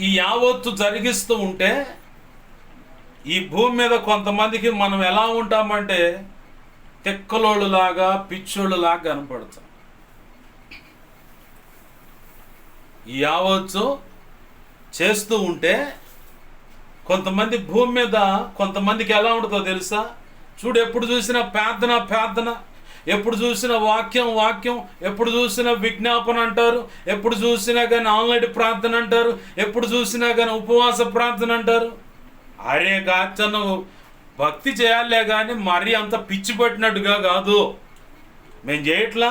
ఈ యావత్తు జరిగిస్తూ ఉంటే ఈ భూమి మీద కొంతమందికి మనం ఎలా ఉంటామంటే తెక్కలోళ్ళులాగా పిచ్చోళ్ళులాగా కనపడతాం. ఈ యావత్తు చేస్తూ ఉంటే కొంతమంది భూమి మీద కొంతమందికి ఎలా ఉంటుందో తెలుసా? చూడు ఎప్పుడు చూసినా ప్రార్థన ప్రార్థన. ఎప్పుడు చూసినా వాక్యం వాక్యం ఎప్పుడు చూసినా విజ్ఞాపన అంటారు ఎప్పుడు చూసినా కానీ ఆన్లైన్ ప్రార్థన అంటారు ఎప్పుడు చూసినా కానీ ఉపవాస ప్రార్థన అంటారు. అరే గాచను భక్తి చేయాలే కానీ మరీ అంత పిచ్చి పట్టినట్టుగా కాదు. మేము చేయట్లా?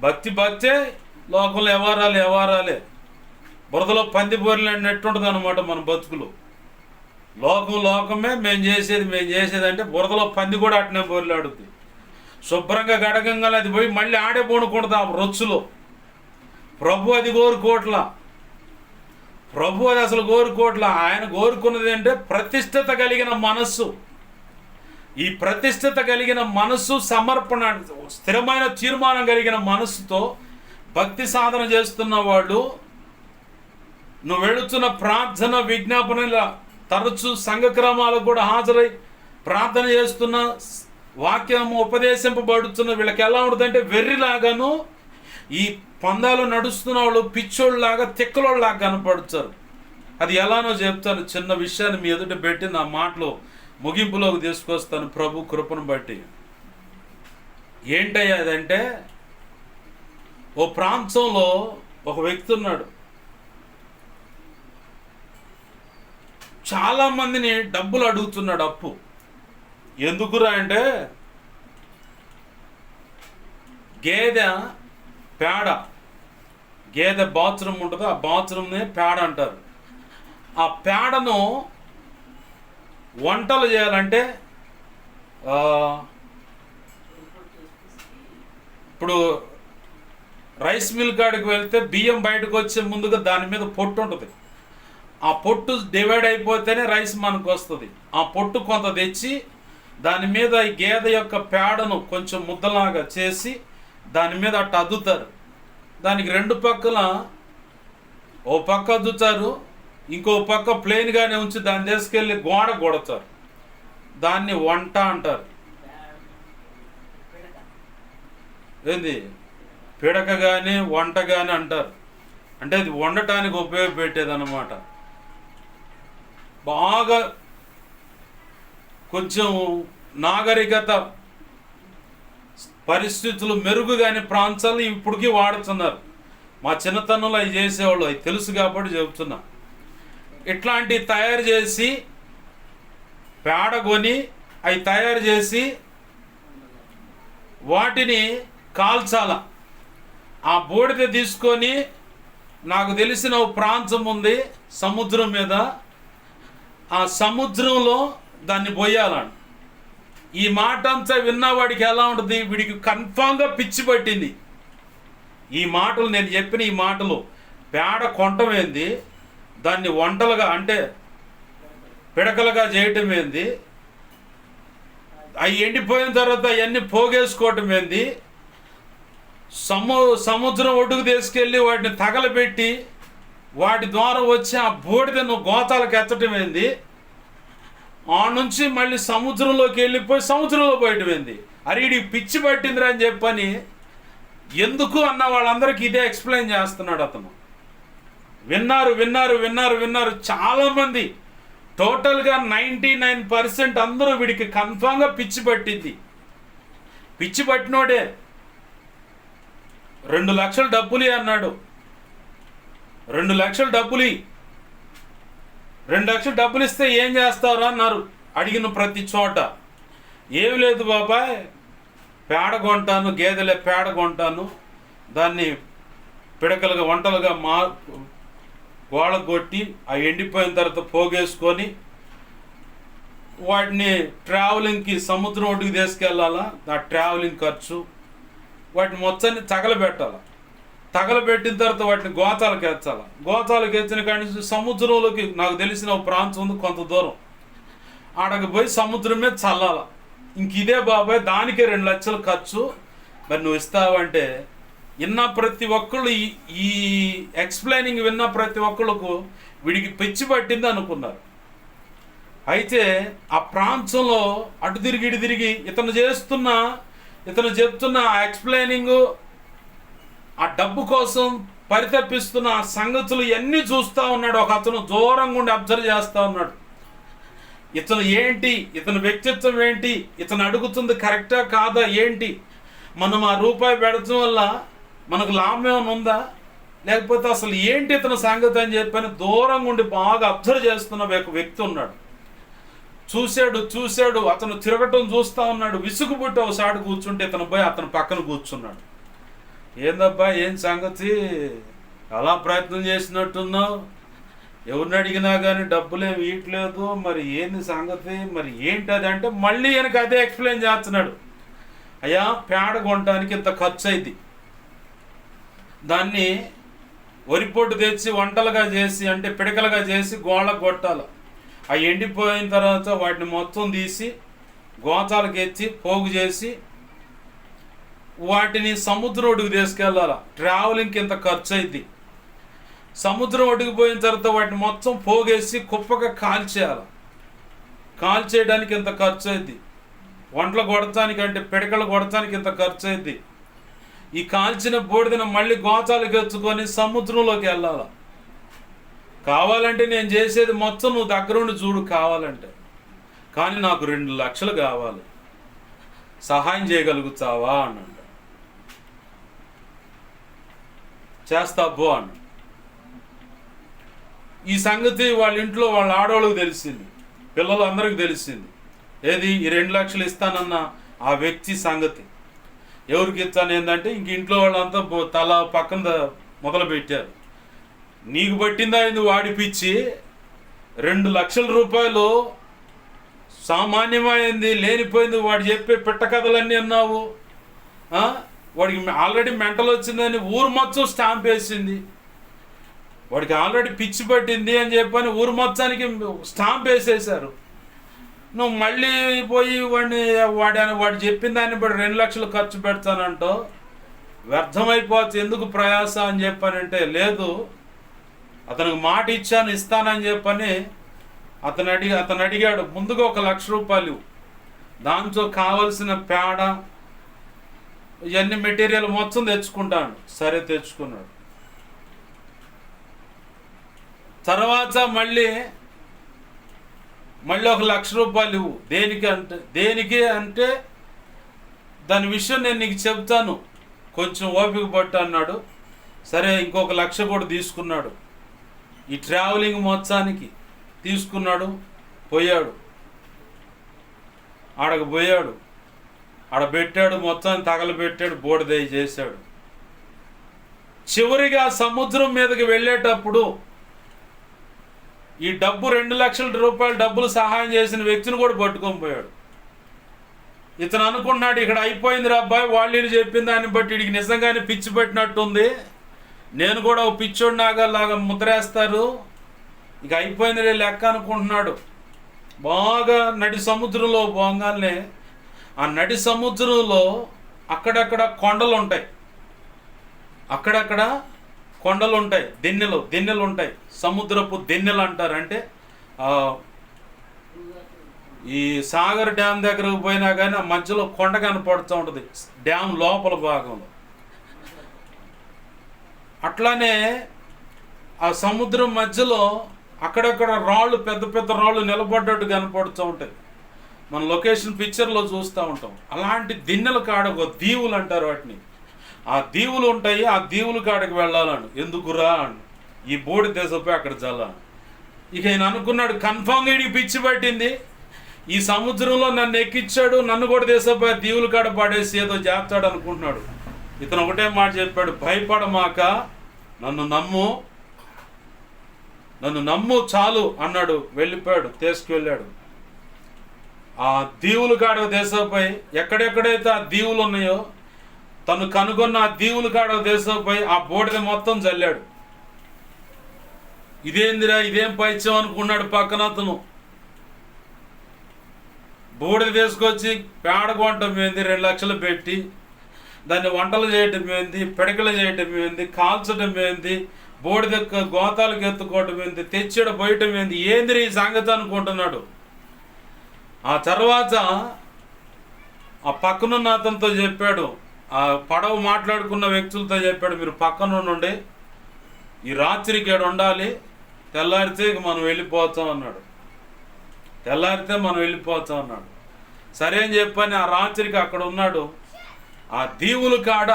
భక్తి భక్తే లోకంలో వ్యవహారాలు వ్యవహారాలే బురదలో పంది బోర్లు అన్నట్టుంటుంది అనమాట మన బతుకులు. లోకం లోకమే మేము చేసేది మేము చేసేది అంటే బురదలో పంది కూడా అట్నే బోర్లు శుభ్రంగా గడగంగా అది పోయి మళ్ళీ ఆడే పోనుకుంటుంది ఆ రొచ్చులో. ప్రభు అది కోరుకోట్ల. ప్రభు అది అసలు కోరుకోట్ల. ఆయన కోరుకున్నది అంటే ప్రతిష్టత కలిగిన మనస్సు. ఈ ప్రతిష్టత కలిగిన మనస్సు సమర్పణ స్థిరమైన తీర్మానం కలిగిన మనస్సుతో భక్తి సాధన చేస్తున్న వాళ్ళు నువ్వు వెళుతున్న ప్రార్థన విజ్ఞాపనల తరచు సంఘక్రమాలకు కూడా హాజరై ప్రార్థన చేస్తున్న వాక్యం ఉపదేశింపబడుతున్న వీళ్ళకి ఎలా ఉంటుందంటే వెర్రిలాగాను ఈ పందాలు నడుస్తున్న వాళ్ళు పిచ్చోళ్ళలాగా తిక్కలోళ్ళలాగా కనపడుతారు. అది ఎలానో చెప్తాను చిన్న విషయాన్ని మీ ఎదుట పెట్టి నా మాటలు ముగింపులోకి తీసుకొస్తాను ప్రభు కృపను బట్టి. ఏంటయ్యా అదంటే ఓ ప్రాంతంలో ఒక వ్యక్తి ఉన్నాడు. చాలా మందిని డబ్బులు అడుగుతున్నాడు అప్పు. ఎందుకురా అంటే గేదె పేడ గేదె బాత్రూమ్ ఉంటుంది ఆ బాత్రూమ్ని పేడ అంటారు. ఆ పేడను వంటలు చేయాలంటే ఇప్పుడు రైస్ మిల్ కాడికి వెళ్తే బియ్యం బయటకు వచ్చే ముందుగా దాని మీద పొట్టు ఉంటుంది. ఆ పొట్టు డివైడ్ అయిపోతేనే రైస్ మనకు వస్తుంది. ఆ పొట్టు కొంత తెచ్చి దాని మీద ఈ గేదె యొక్క పేడను కొంచెం ముద్దలాగా చేసి దాని మీద అట్ట అద్దుతారు. దానికి రెండు పక్కల ఓ పక్క అద్దుతారు ఇంకో పక్క ప్లెయిన్గానే ఉంచి దాన్ని తీసుకెళ్ళి గోడ కొడతారు. దాన్ని వంట అంటారు. ఏంది? పిడక కానీ వంట కానీ అంటారు. అంటే అది వండటానికి ఉపయోగపెట్టేది అనమాట బాగా కొంచెం నాగరికత పరిస్థితులు మెరుగుగాని ప్రాంతాలు ఇప్పటికీ వాడుతున్నారు. మా చిన్నతనంలో అవి చేసేవాళ్ళు అవి తెలుసు కాబట్టి చెబుతున్నా. ఇట్లాంటివి తయారు చేసి పేడ కొని అవి తయారు చేసి వాటిని కాల్చాల. ఆ బూడిద తీసుకొని నాకు తెలిసిన ప్రాంతం ఉంది సముద్రం మీద. ఆ సముద్రంలో దాన్ని పోయాలని ఈ మాట అంతా విన్నవాడికి ఎలా ఉంటుంది? వీడికి కన్ఫామ్గా పిచ్చి పట్టింది. ఈ మాటలు నేను చెప్పిన ఈ మాటలు పేడ కొంటమేంది దాన్ని వంటలుగా అంటే పిడకలుగా చేయటం ఏంది? అవి ఎండిపోయిన తర్వాత అవన్నీ పోగేసుకోవటం ఏంది? సము సముద్రం ఒడ్డుకు తీసుకెళ్ళి వాటిని తగలబెట్టి వాటి ద్వారా వచ్చి ఆ బూడిదను గోతాలకు ఎత్తటం ఏంది? ఆ నుంచి మళ్ళీ సముద్రంలోకి వెళ్ళిపోయి సముద్రంలో పోయటం అరే వీడికి పిచ్చి పట్టిందిరా అని చెప్పని ఎందుకు అన్న వాళ్ళందరికీ ఇదే ఎక్స్ప్లెయిన్ చేస్తున్నాడు అతను. విన్నారు విన్నారు విన్నారు విన్నారు. చాలామంది టోటల్గా నైంటీ నైన్ పర్సెంట్ అందరూ వీడికి కన్ఫామ్గా పిచ్చి పట్టింది. పిచ్చి పట్టినోడే రెండు లక్షలు డబ్బులు అన్నాడు. రెండు లక్షలు డబ్బులు రెండు లక్షలు డబ్బులు ఇస్తే ఏం చేస్తారు అన్నారు. అడిగిన ప్రతి చోట. ఏమి లేదు బాబాయ్ పేడ కొంటాను గేదెలే పేడ కొంటాను. దాన్ని పిడకలుగా వంటలుగా మా గోడ కొట్టి ఆ ఎండిపోయిన తర్వాత పోగేసుకొని వాటిని ట్రావెలింగ్కి సముద్రం ఒడ్డుకు తీసుకెళ్ళాలా? ఆ ట్రావెలింగ్ ఖర్చు. వాటిని మొత్తాన్ని తగలబెట్టాలా? తగలబెట్టిన తర్వాత వాటిని గోతాలకు ఎచ్చాలి గోతాలకు ఎచ్చిన కాడి నుంచి సముద్రంలోకి నాకు తెలిసిన ఒక ప్రాంతం ఉంది కొంత దూరం. ఆడకు పోయి సముద్రం మీద చల్లాల. ఇంక ఇదే బాబాయ్ దానికే రెండు లక్షలు ఖర్చు. మరి నువ్వు ఇస్తావంటే విన్న ప్రతి ఒక్కళ్ళు ఈ ఈ ఎక్స్ప్లెయినింగ్ విన్న ప్రతి ఒక్కళ్ళకు వీడికి పిచ్చి పట్టింది అనుకున్నారు. అయితే ఆ ప్రాంతంలో అటు తిరిగి ఇటు తిరిగి ఇతను చేస్తున్న ఇతను చెప్తున్న ఆ ఎక్స్ప్లెయినింగ్ ఆ డబ్బు కోసం పరితపిస్తున్న సంగతులు ఎన్ని చూస్తూ ఉన్నాడు ఒక అతను దూరంగా ఉండి అబ్జర్వ్ చేస్తూ ఉన్నాడు. ఇతను ఏంటి? ఇతని వ్యక్తిత్వం ఏంటి? ఇతను అడుగుతుంది కరెక్టా కాదా? ఏంటి? మనం ఆ రూపాయి పెడటం వల్ల మనకు లాభం ఏమైనా ఉందా? లేకపోతే అసలు ఏంటి ఇతని సంగతి అని చెప్పని దూరంగా ఉండి బాగా అబ్జర్వ్ చేస్తున్న ఒక వ్యక్తి ఉన్నాడు. చూశాడు చూశాడు అతను తిరగటం చూస్తూ ఉన్నాడు. విసుగు పుట్టి ఒకసారి కూర్చుంటే ఇతను పోయి అతను పక్కన కూర్చున్నాడు. ఏందబ్బా ఏం సంగతి? అలా ప్రయత్నం చేసినట్టున్నావు? ఎవరిని అడిగినా కానీ డబ్బులేం ఇయట్లేదు మరి ఏంది సంగతి? మరి ఏంటి అది అంటే మళ్ళీ వెనక అదే ఎక్స్ప్లెయిన్ చేస్తున్నాడు. అయ్యా పేడ కొనడానికి ఇంత ఖర్చు అయింది దాన్ని వరిపొట్టు తెచ్చి వంటలుగా చేసి అంటే పిడకలుగా చేసి గోళ్ళకు కొట్టాలి. ఆ ఎండిపోయిన తర్వాత వాటిని మొత్తం తీసి గోతాలకు ఎత్తి పోగు చేసి వాటిని సముద్రం ఒడ్డుకు తీసుకెళ్ళాలి? ట్రావెలింగ్కి ఇంత ఖర్చు అయింది. సముద్రం ఒడ్డుకు పోయిన తర్వాత వాటిని మొత్తం పోగేసి కుప్పగా కాల్చేయాలి? కాల్చేయడానికి ఇంత ఖర్చు అయింది. వంటలు కొడటానికి అంటే పిడకలు కొడటానికి ఇంత ఖర్చు అయింది. ఈ కాల్చిన బూడిదను మళ్ళీ గోతాలకు ఎత్తుకొని సముద్రంలోకి వెళ్ళాలి? కావాలంటే నేను చేసేది మొత్తం నువ్వు దగ్గరుండి చూడు కావాలంటే. కానీ నాకు రెండు లక్షలు కావాలి. సహాయం చేయగలుగుతావా అన్నాడు. చేస్తాబో అని ఈ సంగతి వాళ్ళ ఇంట్లో వాళ్ళ ఆడవాళ్ళకి తెలిసింది పిల్లలందరికీ తెలిసింది. ఏది? ఈ రెండు లక్షలు ఇస్తానన్న ఆ వ్యక్తి సంగతి. ఎవరికి ఇస్తాను ఏంటంటే ఇంక ఇంట్లో వాళ్ళంతా తల పక్కన మొదలు పెట్టారు నీకు పట్టిందా ఇది వాడిపిచ్చి రెండు లక్షల రూపాయలు సామాన్యమైంది లేనిపోయింది వాడు చెప్పే పిట్ట కథలన్నీ అన్నావు. వాడికి ఆల్రెడీ మెంటల్ వచ్చిందని ఊరు మొత్తం స్టాంప్ వేసింది. వాడికి ఆల్రెడీ పిచ్చి పట్టింది అని చెప్పని ఊరు మొత్తానికి స్టాంప్ వేసేసారు నువ్వు మళ్ళీ పోయి వాడిని వాడి వాడు చెప్పిన దాన్ని బట్టి రెండు లక్షలు ఖర్చు పెడతానంటో వ్యర్థమైపోతే ఎందుకు ప్రయాస అని చెప్పానంటే లేదు అతనికి మాట ఇచ్చాను ఇస్తానని చెప్పని అతను అడిగి అతను అడిగాడు ముందుగా ఒక లక్ష రూపాయలు దాంతో కావలసిన పేడ ఇవన్నీ మెటీరియల్ మొత్తం తెచ్చుకుంటాను సరే తెచ్చుకున్నాడు. తర్వాత మళ్ళీ మళ్ళీ ఒక లక్ష రూపాయలు ఇవ్వు. దేనికి అంటే దేనికి అంటే దాని విషయం నేను నీకు చెప్తాను. కొంచెం ఓపిక పట్టు అన్నాడు. సరే ఇంకొక లక్ష కూడా తీసుకున్నాడు. ఈ ట్రావెలింగ్ మొత్తానికి తీసుకున్నాడు. పోయాడు. ఆడకు పోయాడు. ఆడ పెట్టాడు మొత్తం తగలబెట్టాడు బోడిదయ్యి చేశాడు. చివరిగా సముద్రం మీదకి వెళ్ళేటప్పుడు ఈ డబ్బు రెండు లక్షల రూపాయల డబ్బులు సహాయం చేసిన వ్యక్తిని కూడా పట్టుకొని పోయాడు. ఇతను అనుకున్నాడు ఇక్కడ అయిపోయింది రా అబ్బాయి వాళ్ళు వీళ్ళు చెప్పిన దాన్ని బట్టి వీడికి నిజంగానే పిచ్చి పెట్టినట్టుంది. నేను కూడా ఒక పిచ్చోడు నాగా లాగా ముద్రేస్తారు. ఇక అయిపోయింది లెక్క అనుకుంటున్నాడు. బాగా నడి సముద్రంలో పోగానే ఆ నడి సముద్రంలో అక్కడక్కడ కొండలు ఉంటాయి అక్కడక్కడ కొండలు ఉంటాయి దిన్నెలు దిన్నెలు ఉంటాయి సముద్రపు దిన్నెలు అంటారంటే ఈ సాగర్ డ్యామ్ దగ్గరకు పోయినా కానీ ఆ మధ్యలో కొండ కనపడుతూ ఉంటుంది డ్యామ్ లోపల భాగంలో. అట్లానే ఆ సముద్రం మధ్యలో అక్కడక్కడ రాళ్ళు పెద్ద పెద్ద రాళ్ళు నిలబడ్డట్టు కనపడుతూ ఉంటాయి. మన లొకేషన్ పిక్చర్లో చూస్తూ ఉంటాం. అలాంటి దిన్నెల కాడ ఒక దీవులు అంటారు వాటిని. ఆ దీవులు ఉంటాయి ఆ దీవుల కాడకి వెళ్ళాలను. ఎందుకురా అని. ఈ బోడి దేశపై అక్కడ చల్లాను ఇక నేను అనుకున్నాడు కన్ఫామ్గా ఇడికి పిచ్చి పట్టింది. ఈ సముద్రంలో నన్ను ఎక్కించాడు నన్ను కూడా దేశపై దీవుల కాడ పడేసి ఏదో చేస్తాడు అనుకుంటున్నాడు. ఇతను ఒకటే మాట చెప్పాడు భయపడమాక నన్ను నమ్ము. నన్ను నమ్ము చాలు అన్నాడు వెళ్ళిపోయాడు తీసుకువెళ్ళాడు. ఆ దీవులు కాడ దేశంపై ఎక్కడెక్కడైతే ఆ దీవులు ఉన్నాయో తను కనుగొన్న ఆ దీవులు కాడ దేశంపై ఆ బోడిద మొత్తం చల్లాడు ఇదేందిరా ఇదేం పైత్యం అనుకున్నాడు పక్కన అతను. బూడిద తీసుకొచ్చి పేడ కొనటం ఏంది రెండు లక్షలు పెట్టి దాన్ని వంటలు చేయటం ఏంది పిడకలు చేయటం ఏంది కాల్చడం ఏంది బోడిద గోతాలకు ఎత్తుకోవటం ఏంది తెచ్చాడు పోయటం ఏంది ఏంది ఈ సంగతి అనుకుంటున్నాడు? ఆ తర్వాత ఆ పక్కనున్న అతనితో చెప్పాడు. ఆ పడవ మాట్లాడుకున్న వ్యక్తులతో చెప్పాడు మీరు పక్కన నుండి ఈ రాత్రికి ఏడు ఉండాలి. తెల్లారితే ఇక మనం వెళ్ళిపోతాం అన్నాడు. తెల్లారితే మనం వెళ్ళిపోతాం అన్నాడు. సరే అని చెప్పని ఆ రాత్రికి అక్కడ ఉన్నాడు. ఆ దీవుల కాడ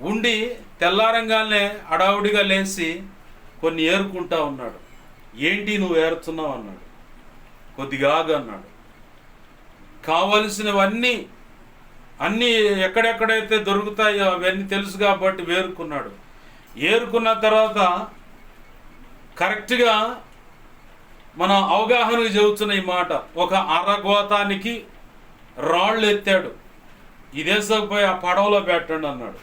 ఉండి తెల్లారంగానే అడావుడిగా లేచి కొన్ని ఏరుకుంటా ఉన్నాడు. ఏంటి నువ్వు ఏరుతున్నావు? అన్నాడు. కొద్దిగా అన్నాడు. కావలసినవన్నీ అన్నీ ఎక్కడెక్కడైతే దొరుకుతాయో అవన్నీ తెలుసు కాబట్టి వేరుకున్నాడు. ఏరుకున్న తర్వాత కరెక్ట్గా మన అవగాహనకు చెబుతున్న ఈ మాట ఒక అరగోతానికి రాళ్ళు ఎత్తాడు. ఇదేసకపోయి ఆ పడవలో పెట్టండి అన్నాడు.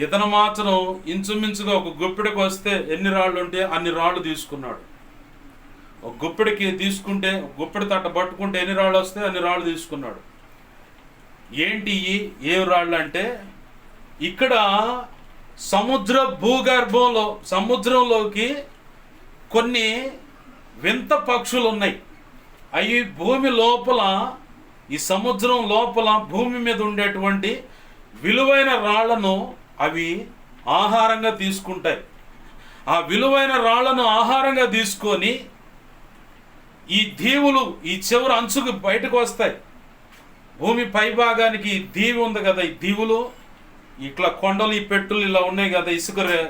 ఇతను మాత్రం ఇంచుమించుగా ఒక గుప్పిడికి వస్తే ఎన్ని రాళ్ళు ఉంటే అన్ని రాళ్ళు తీసుకున్నాడు. ఒక గుప్పిడికి తీసుకుంటే గుప్పిడి తట్ట పట్టుకుంటే ఎన్ని రాళ్ళు వస్తే అన్ని రాళ్ళు తీసుకున్నాడు. ఏంటి ఏ రాళ్ళు అంటే ఇక్కడ సముద్ర భూగర్భంలో సముద్రంలోకి కొన్ని వింత పక్షులు ఉన్నాయి. అవి భూమి లోపల ఈ సముద్రం లోపల భూమి మీద ఉండేటువంటి విలువైన రాళ్ళను అవి ఆహారంగా తీసుకుంటాయి. ఆ విలువైన రాళ్ళను ఆహారంగా తీసుకొని ఈ దీవులు ఈ చివరి అంచుకు బయటకు వస్తాయి. భూమి పై భాగానికి ఈ దీవి ఉంది కదా ఈ దీవులు. ఇట్లా కొండలు ఈ పెట్టులు ఇలా ఉన్నాయి కదా ఇసుక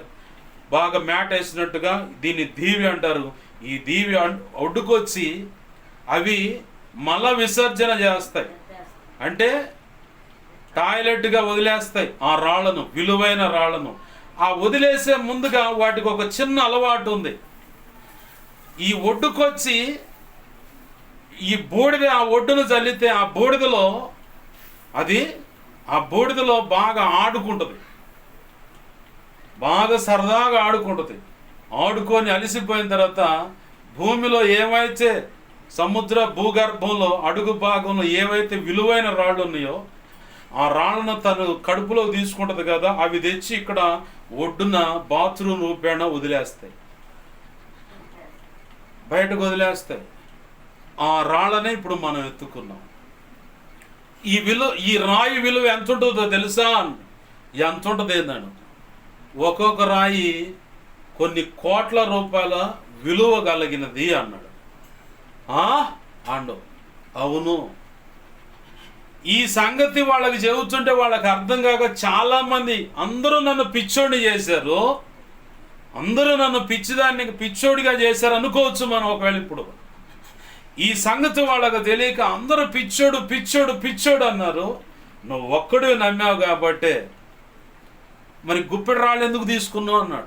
బాగా మ్యాట్ వేసినట్టుగా దీన్ని దీవి అంటారు. ఈ దీవి అడ్- ఒడ్డుకొచ్చి అవి మల విసర్జన చేస్తాయి. అంటే టాయిలెట్గా వదిలేస్తాయి ఆ రాళ్ళను విలువైన రాళ్ళను. ఆ వదిలేసే ముందుగా వాటికి ఒక చిన్న అలవాటు ఉంది. ఈ ఒడ్డుకొచ్చి ఈ బూడిద ఆ ఒడ్డును చల్లితే ఆ బూడిదలో అది ఆ బూడిదలో బాగా ఆడుకుంటుంది. బాగా సరదాగా ఆడుకుంటుంది. ఆడుకొని అలసిపోయిన తర్వాత భూమిలో ఏమైతే సముద్ర భూగర్భంలో అడుగు భాగంలో ఏవైతే విలువైన రాళ్ళు ఉన్నాయో ఆ రాళ్ళను తను కడుపులో తీసుకుంటుంది కదా అవి తెచ్చి ఇక్కడ ఒడ్డున బాత్రూమ్ రూపేణ వదిలేస్తాయి. బయటకు వదిలేస్తాయి. ఆ రాళ్ళనే ఇప్పుడు మనం ఎత్తుకున్నాం. ఈ విలువ ఈ రాయి విలువ ఎంత ఉంటుందో తెలుసా? ఎంత ఉంటుంది ఏందాను. ఒక్కొక్క రాయి కొన్ని కోట్ల రూపాయల విలువ కలిగినది అన్నాడు. ఆ? అండు అవును. ఈ సంగతి వాళ్ళకి చెబుతుంటే వాళ్ళకి అర్థం కాక చాలామంది అందరూ నన్ను పిచ్చోడిని చేశారు. అందరూ నన్ను పిచ్చిదాన్ని పిచ్చోడిగా చేశారు అనుకోవచ్చు మనం ఒకవేళ ఇప్పుడు. ఈ సంగతి వాళ్ళకు తెలియక అందరూ పిచ్చోడు పిచ్చోడు పిచ్చోడు అన్నారు. నువ్వు ఒక్కడే నమ్మావు కాబట్టే మరి గుప్పెడు రాళ్ళు ఎందుకు తీసుకున్నావు అన్నాడు.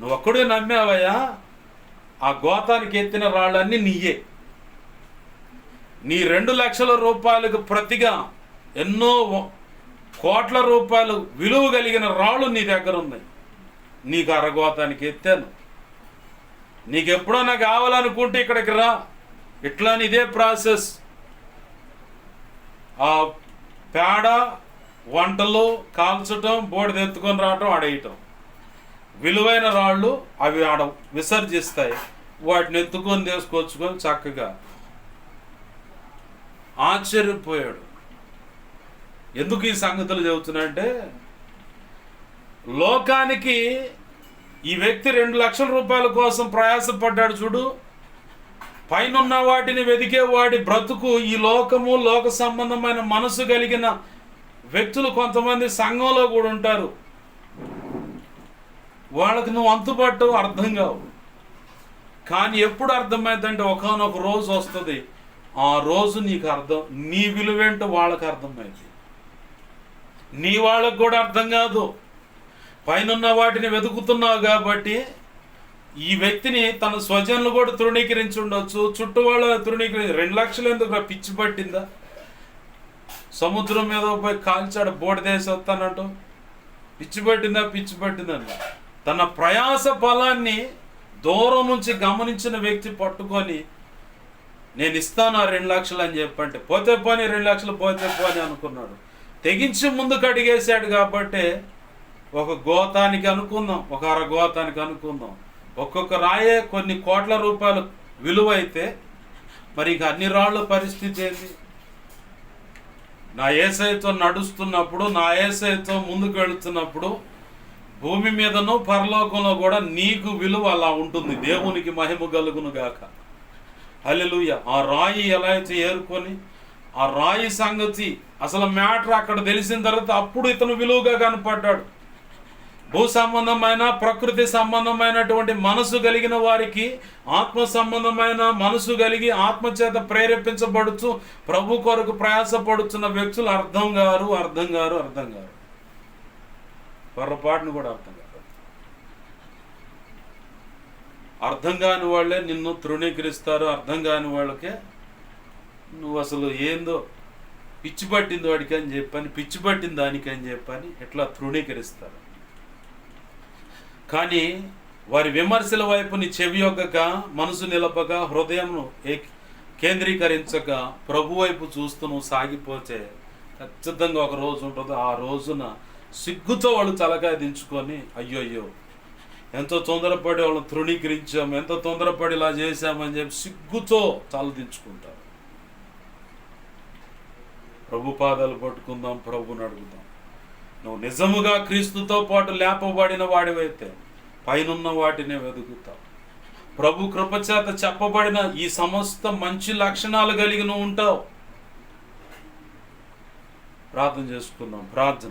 నువ్వు ఒక్కడే నమ్మావయ్యా ఆ గోతానికి ఎత్తిన రాళ్ళన్నీ నీయే. నీ రెండు లక్షల రూపాయలకు ప్రతిగా ఎన్నో కోట్ల రూపాయలు విలువ కలిగిన రాళ్ళు నీ దగ్గర ఉన్నాయి. నీకు అరగోతానికి ఎత్తాను. నీకు ఎప్పుడన్నా కావాలనుకుంటే ఇక్కడికి రా. ఇట్లా ఇదే ప్రాసెస్. ఆ పేడ వంటలు కాల్చటం బోడిద ఎత్తుకొని రావటం ఆడేయటం. విలువైన రాళ్ళు అవి ఆడ విసర్జిస్తాయి. వాటిని ఎత్తుకొని తీసుకొచ్చుకొని చక్కగా ఆశ్చర్యపోయాడు. ఎందుకు ఈ సంగతులు చెబుతున్నాయంటే లోకానికి ఈ వ్యక్తి రెండు లక్షల రూపాయల కోసం ప్రయాసపడ్డాడు చూడు. పైనున్న వాటిని వెదికే వాడి బ్రతుకు ఈ లోకము లోక సంబంధమైన మనసు కలిగిన వ్యక్తులు కొంతమంది సంఘంలో కూడా ఉంటారు. వాళ్ళకి నువ్వు అంతుపట్టు అర్థం కావు. కానీ ఎప్పుడు అర్థమైందంటే ఒకనొక రోజు వస్తుంది. ఆ రోజు నీకు అర్థం నీ విలువేంటో వాళ్ళకి అర్థమైంది. నీ వాళ్ళకు కూడా అర్థం కాదు. పైనున్న వాటిని వెతుకుతున్నావు కాబట్టి ఈ వ్యక్తిని తన స్వజనులు కూడా తృణీకరించి ఉండొచ్చు చుట్టూ వాళ్ళ తృణీకరించి రెండు లక్షలు ఎందుకు పిచ్చి పట్టిందా? సముద్రం మీద పోయి కాల్చాడు బోడిదేసి వస్తానంటూ. పిచ్చి పట్టిందా పిచ్చి పట్టిందన్న తన ప్రయాస ఫలాన్ని దూరం నుంచి గమనించిన వ్యక్తి పట్టుకొని నేను ఇస్తాను ఆ రెండు లక్షలు అని చెప్పంటే పోతే పోని రెండు లక్షలు పోతే పోని అనుకున్నాడు. తెగించి ముందుకు అడిగేశాడు కాబట్టి ఒక గోతానికి అనుకుందాం ఒక అర గోతానికి అనుకుందాం. ఒక్కొక్క రాయే కొన్ని కోట్ల రూపాయలు విలువ అయితే మరి ఇక అన్ని రాళ్ళ పరిస్థితి ఏంది? నా ఏసైతో నడుస్తున్నప్పుడు నా ఏసైతో ముందుకు వెళుతున్నప్పుడు భూమి మీదను పరలోకంలో కూడా నీకు విలువ అలా ఉంటుంది. దేవునికి మహిమ కలుగును గాక. అల్లెలుయ్య ఆ రాయి ఎలా అయితే ఏరుకొని ఆ రాయి సంగతి అసలు మ్యాటర్ అక్కడ తెలిసిన తర్వాత అప్పుడు ఇతను విలువగా కనపడ్డాడు. భూ సంబంధమైన ప్రకృతి సంబంధమైనటువంటి మనసు కలిగిన వారికి ఆత్మ సంబంధమైన మనసు కలిగి ఆత్మచేత ప్రేరేపించబడుచు ప్రభు కొరకు ప్రయాసపడుతున్న వ్యక్తులు అర్థం గారు అర్థం గారు అర్థం గారు. పొరపాటును కూడా అర్థం కాదు. అర్థం కాని వాళ్ళే నిన్ను తృణీకరిస్తారు. అర్థం కాని వాళ్ళకే నువ్వు అసలు ఏందో పిచ్చి పట్టింది వాడికి అని చెప్పని పిచ్చి పట్టింది దానికి అని చెప్పని ఎట్లా తృణీకరిస్తారు? కానీ వారి విమర్శల వైపు నీ చెవియొగ్గక మనసు నిలపక హృదయం కేంద్రీకరించక ప్రభు వైపు చూస్తూ నువ్వు సాగిపోతే ఖచ్చితంగా ఒక రోజు ఉంటుంది. ఆ రోజున సిగ్గుతో వాళ్ళు తలకాయ దించుకొని అయ్యో అయ్యో ఎంతో తొందరపడి వాళ్ళని తృణీకరించాం ఎంతో తొందరపడి ఇలా చేశామని చెప్పి సిగ్గుతో తల దించుకుంటారు. ప్రభు పాదాలు పట్టుకుందాం ప్రభుని అడుగుదాం. నువ్వు నిజముగా క్రీస్తుతో పాటు లేపబడిన వాడివైతే పైనున్న వాటినే వెతుకుతావు ప్రభు కృపచేత చెప్పబడిన ఈ సమస్త మంచి లక్షణాలు కలిగి నువ్వు ఉంటావు. ప్రార్థన చేసుకుందాం. ప్రార్థన.